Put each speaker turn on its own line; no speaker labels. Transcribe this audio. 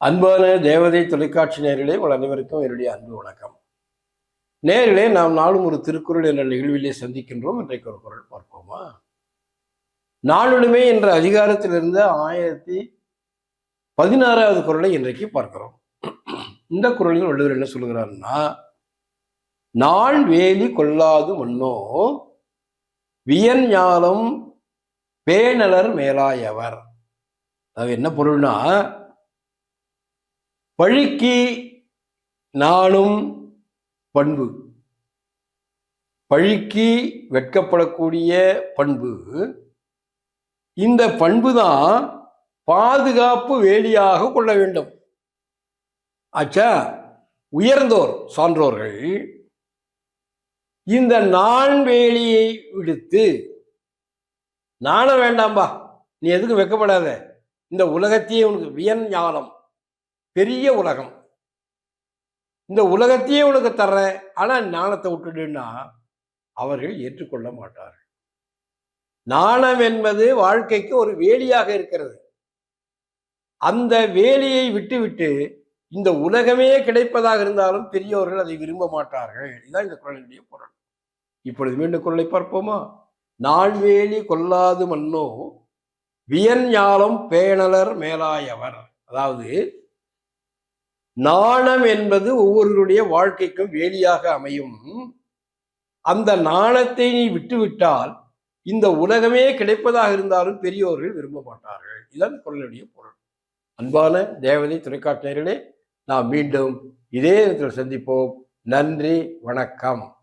அன்பான தேவதை தொலைக்காட்சி நேரிலே உங்கள் அனைவருக்கும் என்னுடைய அன்பு வணக்கம். நேரிலே நாம் நாளும் ஒரு திருக்குறள் என்ற நிகழ்விலே சந்திக்கின்றோம். இன்றைக்கு ஒரு குரல் பார்ப்போமா? நாளுமே என்ற அதிகாரத்திலிருந்து ஆயிரத்தி பதினாறாவது குரலை இன்றைக்கு பார்க்கிறோம். இந்த குரலில் வள்ளுவர் என்ன சொல்லுகிறாருன்னா நாள் வேலி கொள்ளாது மன்னோ வியன் ஞாலம் பேணலர் மேலாயவர். அது என்ன பொருள்னா பழிக்கு நாளும் பண்பு. பழிக்கு வெட்கப்படக்கூடிய பண்பு. இந்த பண்பு தான் பாதுகாப்பு வேலியாக கொள்ள வேண்டும். ஆச்சா உயர்ந்தோர் சான்றோர்கள் இந்த நான் வேலியை விடுத்து நாண வேண்டாம்பா நீ எதுக்கும் வெக்கப்படாத இந்த உலகத்தையே உனக்கு வியன் ஞானம். பெரிய உலகம். இந்த உலகத்தையே உனக்கு தர்றேன். ஆனால் ஞானத்தை விட்டுடுன்னா அவர்கள் ஏற்றுக்கொள்ள மாட்டார்கள். நாணம் என்பது வாழ்க்கைக்கு ஒரு வேலியாக இருக்கிறது. அந்த வேலியை விட்டுவிட்டு இந்த உலகமே கிடைப்பதாக இருந்தாலும் பெரியவர்கள் அதை விரும்ப மாட்டார்கள். இதுதான் இந்த குரலினுடைய பொருள். இப்பொழுது மீண்டும் குரலை பார்ப்போமா? நாள்வேலி கொல்லாது மன்னோ வியன் ஞாலம் பேணலர் மேலாயவர். அதாவது நாணம் என்பது ஒவ்வொருவருடைய வாழ்க்கைக்கும் வேலியாக அமையும். அந்த நாணத்தை நீ விட்டுவிட்டால் இந்த உலகமே கிடைப்பதாக இருந்தாலும் பெரியோர்கள் விரும்ப மாட்டார்கள். இதுதான் குரலுடைய பொருள். அன்பான தேவதை துறைக்காட்டினர்களே நாம் மீண்டும் இதே நேரத்தில் சந்திப்போம். நன்றி வணக்கம்.